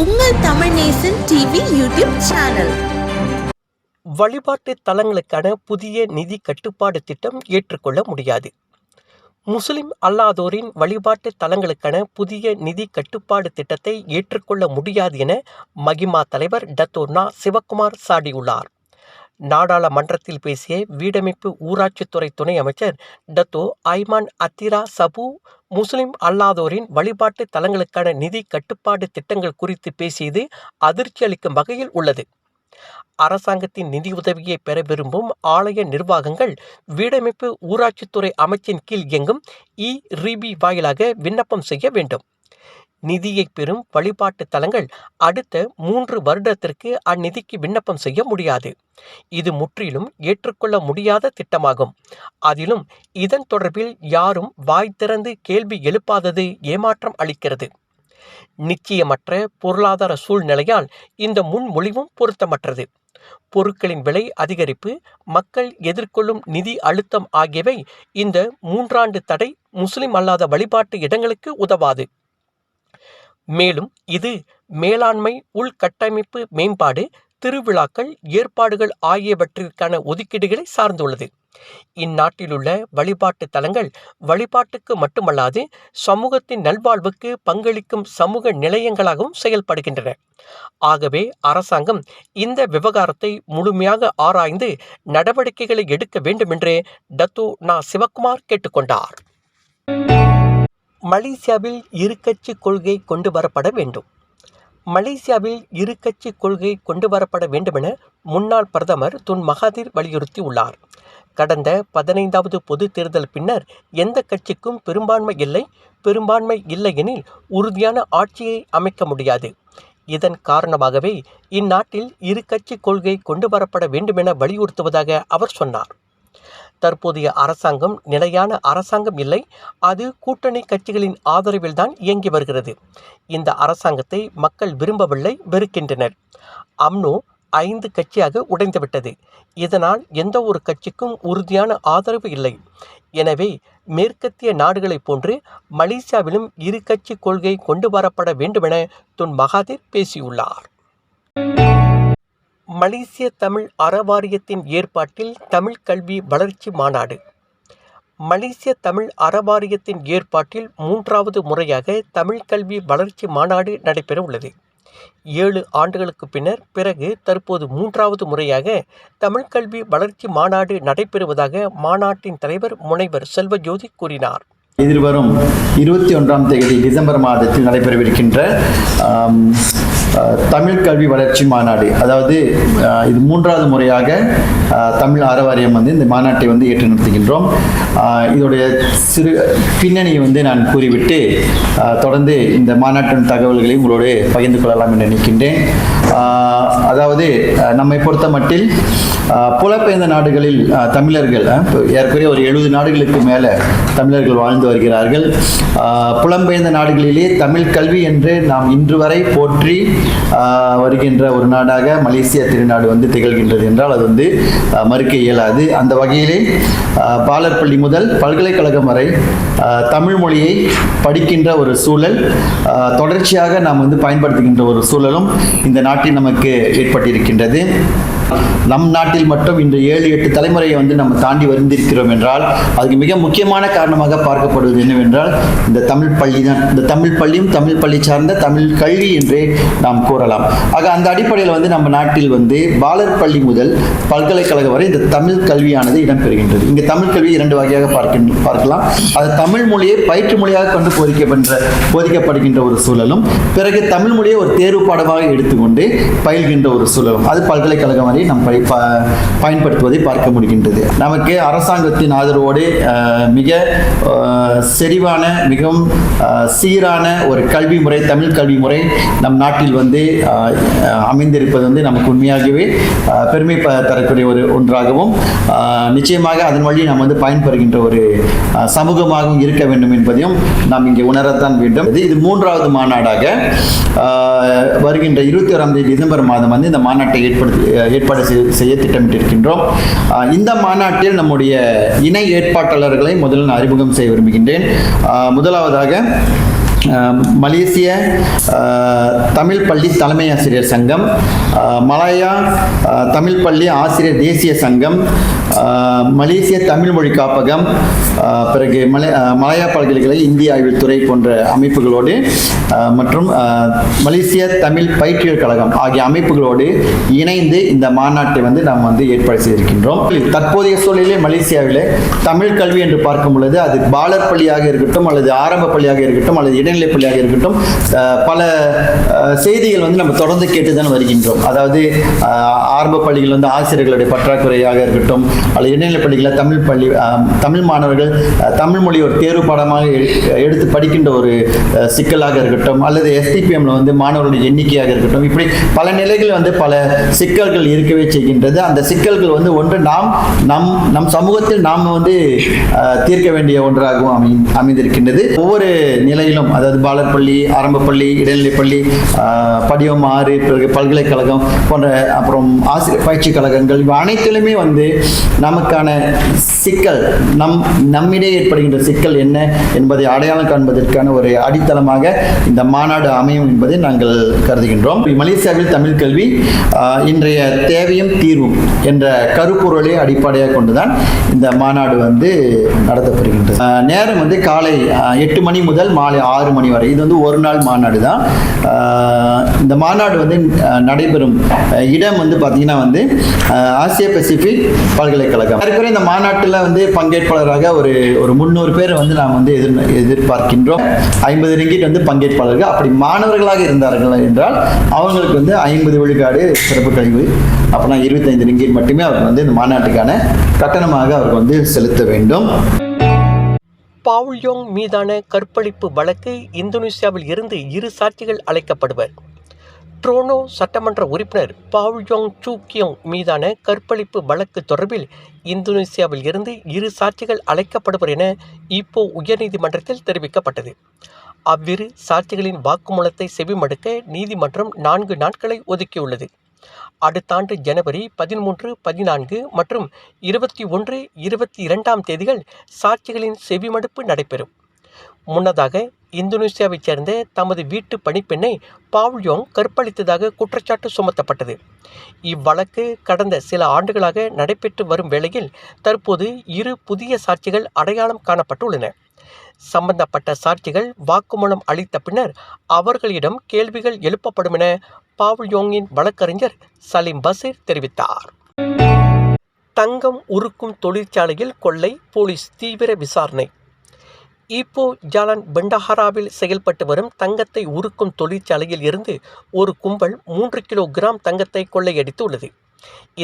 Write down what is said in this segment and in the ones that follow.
உங்கள் Tamil Nesan TV YouTube channel. வழிபாட்டு தலங்களுக்கான புதிய நிதி கட்டுப்பாடு திட்டம் ஏற்றுக்கொள்ள முடியாது. முஸ்லிம் அல்லாதோரின் வழிபாட்டு தலங்களுக்கான புதிய நிதி கட்டுப்பாடு திட்டத்தை ஏற்றுக்கொள்ள முடியாது என மகிமா தலைவர் டத்தோர்னா சிவக்குமார் சாடியுள்ளார். நாடாளுமன்றத்தில் பேசிய வீடமைப்பு ஊராட்சித்துறை துணை அமைச்சர் டத்தோ ஐமான் அத்திரா சபு முஸ்லிம் அல்லாதோரின் வழிபாட்டு தலங்களுக்கான நிதி கட்டுப்பாடு திட்டங்கள் குறித்து பேசியது அதிர்ச்சி அளிக்கும் வகையில் உள்ளது. அரசாங்கத்தின் நிதியுதவியை பெற விரும்பும் ஆலய நிர்வாகங்கள் வீடமைப்பு ஊராட்சித்துறை அமைச்சின் கீழ் இயங்கும் இ ரீபி வாயிலாக விண்ணப்பம் செய்ய வேண்டும். நிதியை பெறும் வழிபாட்டு தலங்கள் அடுத்த மூன்று வருடத்திற்கு அந்நிதிக்கு விண்ணப்பம் செய்ய முடியாது. இது முற்றிலும் ஏற்றுக்கொள்ள முடியாத திட்டமாகும். அதிலும் இதன் தொடர்பில் யாரும் வாய் திறந்து கேள்வி எழுப்பாதது ஏமாற்றம் அளிக்கிறது. நிச்சயமற்ற பொருளாதார சூழ்நிலையால் இந்த முன்மொழிவும் பொருத்தமற்றது. பொருட்களின் விலை அதிகரிப்பு மக்கள் எதிர்கொள்ளும் நிதி அழுத்தம் ஆகியவை இந்த மூன்றாண்டு தடை முஸ்லிம் அல்லாத வழிபாட்டு இடங்களுக்கு உதவாது. மேலும் இது மேலாண்மை உள்கட்டமைப்பு மேம்பாடு திருவிழாக்கள் ஏற்பாடுகள் ஆகியவற்றிற்கான ஒதுக்கீடுகளை சார்ந்துள்ளது. இந்நாட்டிலுள்ள வழிபாட்டு தலங்கள் வழிபாட்டுக்கு மட்டுமல்லாது சமூகத்தின் நல்வாழ்வுக்கு பங்களிக்கும் சமூக நிலையங்களாகவும் செயல்படுகின்றன. ஆகவே அரசாங்கம் இந்த விவகாரத்தை முழுமையாக ஆராய்ந்து நடவடிக்கைகளை எடுக்க வேண்டுமென்று டத்து நா சிவக்குமார் கேட்டுக்கொண்டார். மலேசியாவில் இருக்கட்சி கொள்கை கொண்டு வரப்பட வேண்டும். மலேசியாவில் இருக்கட்சி கொள்கை கொண்டு வரப்பட வேண்டுமென முன்னாள் பிரதமர் துன் மகாதீர் வலியுறுத்தி உள்ளார் கடந்த பதினைந்தாவது பொது தேர்தல் பின்னர் எந்த கட்சிக்கும் பெரும்பான்மை இல்லை பெரும்பான்மை இல்லையெனில் உறுதியான ஆட்சியை அமைக்க முடியாது. இதன் காரணமாகவே இந்நாட்டில் இரு கட்சி கொள்கை கொண்டு வரப்பட வேண்டுமென வலியுறுத்துவதாக அவர் சொன்னார். தற்போதைய அரசாங்கம் நிலையான அரசாங்கம் இல்லை. அது கூட்டணி கட்சிகளின் ஆதரவில்தான் இயங்கி வருகிறது. இந்த அரசாங்கத்தை மக்கள் விரும்பவில்லை வெறுக்கின்றனர். அம்னோ ஐந்து கட்சியாக உடைந்துவிட்டது. இதனால் எந்த ஒரு கட்சிக்கும் உறுதியான ஆதரவு இல்லை. எனவே மேற்கத்திய நாடுகளைப் போன்று மலேசியாவிலும் இரு கட்சி கொள்கை கொண்டு வரப்பட வேண்டுமென துன் மகாதீர் பேசியுள்ளார். மலேசிய தமிழ் அறவாரியத்தின் ஏற்பாட்டில் தமிழ் கல்வி வளர்ச்சி மாநாடு. மலேசிய தமிழ் அறவாரியத்தின் ஏற்பாட்டில் மூன்றாவது முறையாக தமிழ் கல்வி வளர்ச்சி மாநாடு நடைபெற உள்ளது. ஏழு ஆண்டுகளுக்கு பின்னர் பிறகு தற்போது மூன்றாவது முறையாக தமிழ் கல்வி வளர்ச்சி மாநாடு நடைபெறுவதாக மாநாட்டின் தலைவர் முனைவர் செல்வஜோதி கூறினார். எதிர்வரும் இருபத்தி ஒன்றாம் தேதி டிசம்பர் மாதத்தில் நடைபெறவிருக்கின்ற தமிழ் கல்வி வளர்ச்சி மாநாடு. அதாவது இது மூன்றாவது முறையாக தமிழ் அறவாரியம் வந்து இந்த மாநாட்டை வந்து ஏற்று நடத்துகின்றோம் இதோடைய சிறு பின்னணியை வந்து நான் கூறிவிட்டு தொடர்ந்து இந்த மாநாட்டின் தகவல்களை உங்களோடு பகிர்ந்து கொள்ளலாம் என்று நினைக்கின்றேன். அதாவது நம்மை பொறுத்த மட்டில் புலப்பெயர்ந்த புலம்பெயர்ந்த நாடுகளில் தமிழர்கள் ஏற்கனவே ஒரு எழுபது நாடுகளுக்கு மேலே தமிழர்கள் வாழ்ந்து வருகிறார்கள். புலம்பெயர்ந்த நாடுகளிலே தமிழ் கல்வி என்று நாம் இன்று வரை போற்றி வருகின்ற ஒரு நாடாக மலேசிய திருநாடு வந்து திகழ்கின்றது என்றால் அது வந்து மறுக்க இயலாது. அந்த வகையிலே பாலர்பள்ளி முதல் பல்கலைக்கழகம் வரை தமிழ் மொழியை படிக்கின்ற ஒரு சூழல் தொடர்ச்சியாக நாம் வந்து பயன்படுத்துகின்ற ஒரு சூழலும் இந்த நாட்டில் நமக்கு ஏற்பட்டிருக்கின்றது. நம் நாட்டில் மட்டும் இன்று ஏழு எட்டு தலைமுறையை வந்து நம்ம தாண்டி வந்திருக்கிறோம் என்றால் அதுக்கு மிக முக்கியமான காரணமாக பார்க்கப்படுவது என்னவென்றால் இந்த தமிழ் பள்ளி தான். இந்த தமிழ் பள்ளியும் தமிழ் பள்ளி சார்ந்த தமிழ் கல்வி என்றே நாம் கூறலாம். ஆக அந்த அடிப்படையில் வந்து நம்ம நாட்டில் வந்து பாலர் பள்ளி முதல் பல்கலைக்கழகம் வரை இந்த தமிழ் கல்வியானது இடம்பெறுகின்றது. இங்கே தமிழ் கல்வி இரண்டு வகையாக பார்க்க பார்க்கலாம். அது தமிழ் மொழியை பயிற்று மொழியாக கொண்டு போதிக்கப்படுகின்ற போதிக்கப்படுகின்ற ஒரு சூழலும் பிறகு தமிழ் மொழியை ஒரு தேர்வு பாடமாக எடுத்துக்கொண்டு பயில்கின்ற ஒரு சூழலும். அது பல்கலைக்கழகம் வரை மாதிரி நம் பயன்படுத்துவதை பார்க்க முடிகின்றது. நமக்கு அரசாங்கத்தின் ஆதரவோடு மிக செறிவான மிகவும் சீரான ஒரு கல்வி முறை தமிழ் கல்வி முறை நம் நாட்டில் வந்து அமைந்திருப்பது வந்து நமக்கு உண்மையாகவே பெருமை தரக்கூடிய ஒரு ஒன்றாகவும் நிச்சயமாக அதன் வழி நாம் வந்து பயன்பெறுகின்ற ஒரு சமூகமாகவும் இருக்க வேண்டும் என்பதையும் நாம் இங்கே உணரத்தான் வேண்டும். இது மூன்றாவது மாநாடாக வருகின்ற இருபத்தி ஓராம் தேதி டிசம்பர் மாதம் வந்து இந்த மாநாட்டை ஏற்படுத்தி ஏற்பாடு செய்ய- செய்ய திட்டமிட்டிருக்கின்றோம் இந்த மாநாட்டில் நம்முடைய இணை ஏற்பாட்டாளர்களை முதலில் அறிமுகம் செய்ய விரும்புகின்றேன். முதலாவதாக மலேசிய தமிழ் பள்ளி தலைமை ஆசிரியர் சங்கம் மலாயா தமிழ் பள்ளி ஆசிரியர் தேசிய சங்கம் மலேசிய தமிழ் மொழி காப்பகம் பிறகு மலை மலையா மலாயா பல்கலைக்கழக இந்திய ஆய்வுத் துறை போன்ற அமைப்புகளோடு மற்றும் மலேசிய தமிழ் பயிற்றுவியல் கழகம் ஆகிய அமைப்புகளோடு இணைந்து இந்த மாநாட்டை வந்து நாம் வந்து ஏற்பாடு செய்திருக்கின்றோம். தற்போதைய சூழலிலே மலேசியாவிலே தமிழ் கல்வி என்று பார்க்கும் பொழுது அது பாலர் பள்ளியாக இருக்கட்டும் அல்லது ஆரம்ப பள்ளியாக இருக்கட்டும் அல்லது இடைநிலை பள்ளியாக இருக்கட்டும் பல செய்திகள் வந்து நம்ம தொடர்ந்து கேட்டுதான் வருகின்றோம். அதாவது ஆரம்ப பள்ளிகள் வந்து ஆசிரியர்களுடைய பற்றாக்குறையாக இருக்கட்டும் அல்லது இடைநிலை பள்ளிகளில் தமிழ் பள்ளி தமிழ் மாணவர்கள் தமிழ் மொழி ஒரு தேர்வு பாடமாக எடுத்து படிக்கின்ற ஒரு சிக்கலாக இருக்கட்டும் அல்லது எஸ்டிபிஎம்ல வந்து மாணவர்களுடைய எண்ணிக்கையாக இருக்கட்டும் இப்படி பல நிலைகள் வந்து பல சிக்கல்கள் இருக்கவே செய்கின்றது. அந்த சிக்கல்கள் வந்து ஒன்று நாம் நம் நம் சமூகத்தில் நாம் வந்து தீர்க்க வேண்டிய ஒன்றாகவும் அமை அமைந்திருக்கின்றது. ஒவ்வொரு நிலையிலும் அதாவது பாலர் பள்ளி ஆரம்ப பள்ளி இடைநிலை பள்ளி படிவம் ஆறு பிறகு பல்கலைக்கழகம் போன்ற அப்புறம் ஆசிரியர் பயிற்சி கழகங்கள் இவை அனைத்திலுமே வந்து நமக்கான சிக்கல் நம் நம்மிடையே ஏற்படுகின்ற சிக்கல் என்ன என்பதை அடையாளம் காண்பதற்கான ஒரு அடித்தளமாக இந்த மாநாடு அமையும் என்பதை நாங்கள் கருதுகின்றோம். மலேசியாவில் தமிழ் கல்வி இன்றைய தேவையும் தீர்வும் என்ற கருப்பொருளை அடிப்படையாக கொண்டுதான் இந்த மாநாடு வந்து நடத்தப்படுகின்றது. நேரம் வந்து காலை எட்டு மணி முதல் மாலை ஆறு மணி வரை. இது வந்து ஒரு நாள் மாநாடு தான். இந்த மாநாடு வந்து நடைபெறும் இடம் வந்து பார்த்தீங்கன்னா வந்து ஆசிய பசிபிக் பல்கலைக்கழகம். ஏற்கனவே இந்த மாநாட்டில் வந்து பங்கேற்பாளராக ஒரு ஒரு முந்நூறு பேர் வந்து நாம் வந்து எதிர் எதிர்பார்க்கின்றோம். ஐம்பது ரிங்கிட் வந்து பங்கேற்பாளர்கள். அப்படி மாணவர்களாக இருந்தார்கள் என்றால் அவங்களுக்கு வந்து ஐம்பது விழுக்காடு சிறப்பு கழிவு அப்படின்னா இருபத்தைந்து ரிங்கிட் மட்டுமே அவர்கள் வந்து இந்த மாநாட்டுக்கான கட்டணமாக அவர்கள் வந்து செலுத்த வேண்டும். பவுல்யோங் மீதான கற்பழிப்பு வழக்கு இந்தோனேசியாவில் இருந்து இரு சாட்சிகள் அழைக்கப்படுவர். ட்ரோனோ சட்டமன்ற உறுப்பினர் பாவ்யோங் சூக்கியோங் மீதான கற்பழிப்பு வழக்கு தொடர்பில் இந்தோனேசியாவில் இருந்து இரு சாட்சிகள் அழைக்கப்படுவர் என இப்போ உயர்நீதிமன்றத்தில் தெரிவிக்கப்பட்டது. அவ்விரு சாட்சிகளின் வாக்குமூலத்தை செவிமடுக்க நீதிமன்றம் நான்கு நாட்களை ஒதுக்கியுள்ளது. அடுத்த ஆண்டு ஜனவரி பதிமூன்று பதினான்கு மற்றும் இருபத்தி ஒன்று இருபத்தி இரண்டாம் தேதிகள் சாட்சிகளின் செவிமடுப்பு நடைபெறும். முன்னதாக இந்தோனேசியாவைச் சேர்ந்த தமது வீட்டு பணிப்பெண்ணை பாவ்யோங் கற்பழித்ததாக குற்றச்சாட்டு சுமத்தப்பட்டது. இவ்வழக்கு கடந்த சில ஆண்டுகளாக நடைபெற்று வரும் வேளையில் தற்போது இரு புதிய சாட்சிகள் அடையாளம் காணப்பட்டுள்ளன. சம்பந்தப்பட்ட சாட்சிகள் வாக்குமூலம் அளித்த பின்னர் அவர்களிடம் கேள்விகள் எழுப்பப்படும் என பாவ்யோங்கின் வழக்கறிஞர் சலீம் பசீர் தெரிவித்தார். தங்கம் உருக்கும் தொழிற்சாலையில் கொள்ளை போலீஸ் தீவிர விசாரணை. ஈப்போ ஜாலன் பெண்டஹராவில் செயல்பட்டு வரும் தங்கத்தை உருக்கும் தொழிற்சாலையில் இருந்து ஒரு கும்பல் மூன்று கிலோ கிராம் தங்கத்தை கொள்ளையடித்துள்ளது.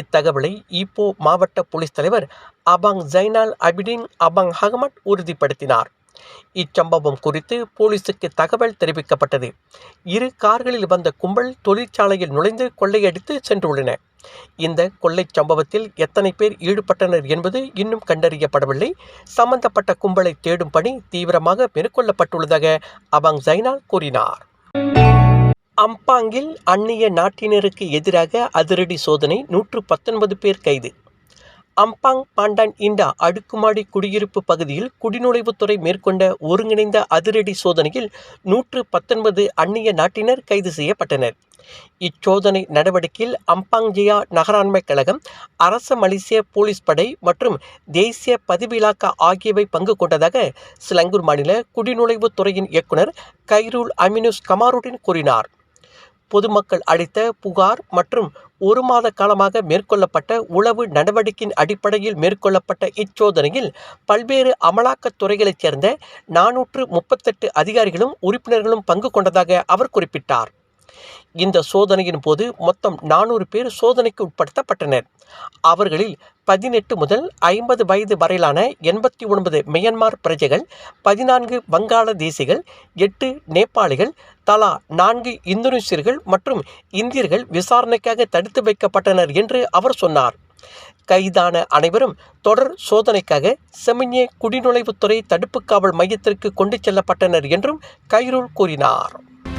இத்தகவலை ஈப்போ மாவட்ட போலீஸ் தலைவர் அபாங் ஜைனால் அபிடின் அபாங் ஹகமட் உறுதிப்படுத்தினார். இச்சம்பவம் குறித்து போலீசுக்கு தகவல் தெரிவிக்கப்பட்டது. இரு கார்களில் வந்த கும்பல் தொழிற்சாலையில் நுழைந்து கொள்ளையடித்து சென்றுள்ளன. இந்த கொள்ளை சம்பவத்தில் எத்தனை பேர் ஈடுபட்டனர் என்பது இன்னும் கண்டறியப்படவில்லை. சம்பந்தப்பட்ட கும்பலை தேடும் பணி தீவிரமாக மேற்கொள்ளப்பட்டுள்ளதாக அபாங் ஜைனால் கூறினார். அம்பாங்கில் அந்நிய நாட்டினருக்கு எதிராக அதிரடி சோதனை நூற்று பத்தொன்பது பேர் கைது. அம்பாங் பாண்டான் இண்டா அடுக்குமாடி குடியிருப்பு பகுதியில் குடிநுழைவுத்துறை மேற்கொண்ட ஒருங்கிணைந்த அதிரடி சோதனையில் நூற்று பத்தொன்பது அந்நிய நாட்டினர் கைது செய்யப்பட்டனர். இச்சோதனை நடவடிக்கையில் அம்பாங்ஜியா நகராண்மை கழகம் அரச மலேசிய போலீஸ் படை மற்றும் தேசிய பதிவிலாக்கா ஆகியவை பங்கு கொண்டதாக சிலங்கூர் மாநில குடிநுழைவுத் துறையின் இயக்குனர் கைரூல் அமினுஸ் கமாருடன் கூறினார். பொதுமக்கள் அளித்த புகார் மற்றும் ஒரு மாத காலமாக மேற்கொள்ளப்பட்ட உளவு நடவடிக்கையின் அடிப்படையில் மேற்கொள்ளப்பட்ட இச்சோதனையில் பல்வேறு அமலாக்கத் துறைகளைச் சேர்ந்த நானூற்று முப்பத்தெட்டு அதிகாரிகளும் உறுப்பினர்களும் பங்கு கொண்டதாக அவர் குறிப்பிட்டார். இந்த சோதனையின் போது மொத்தம் நானூறு பேர் சோதனைக்கு உட்படுத்தப்பட்டனர். அவர்களில் பதினெட்டு முதல் ஐம்பது வயது வரையிலான எண்பத்தி ஒன்பது மியன்மார் பிரஜைகள் பதினான்கு வங்காளதேசிகள் எட்டு நேபாளிகள் தலா நான்கு இந்தோனேசியர்கள் மற்றும் இந்தியர்கள் விசாரணைக்காக தடுத்து வைக்கப்பட்டனர் என்று அவர் சொன்னார். கைதான அனைவரும் தொடர் சோதனைக்காக செமிஞ்ஞே குடிநுழைவுத்துறை தடுப்பு காவல் மையத்திற்கு கொண்டு செல்லப்பட்டனர் என்றும் கைரூல் கூறினார்.